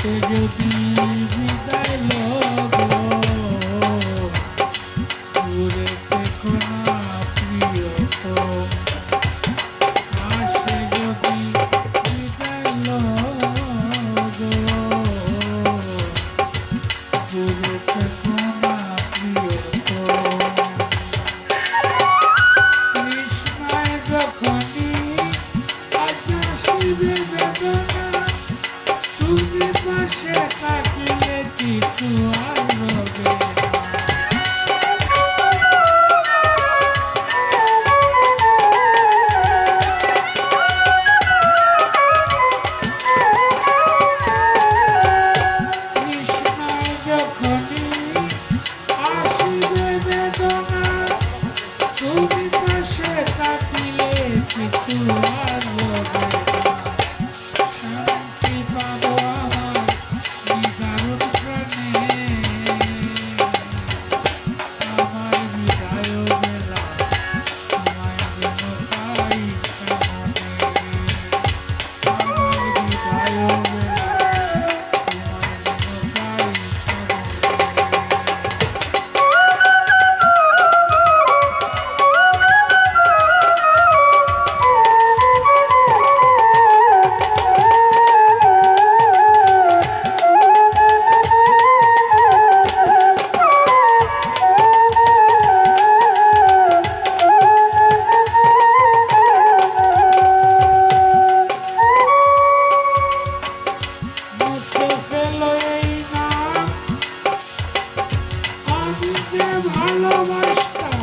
সে যদি বিদায় লোক নমস্কার।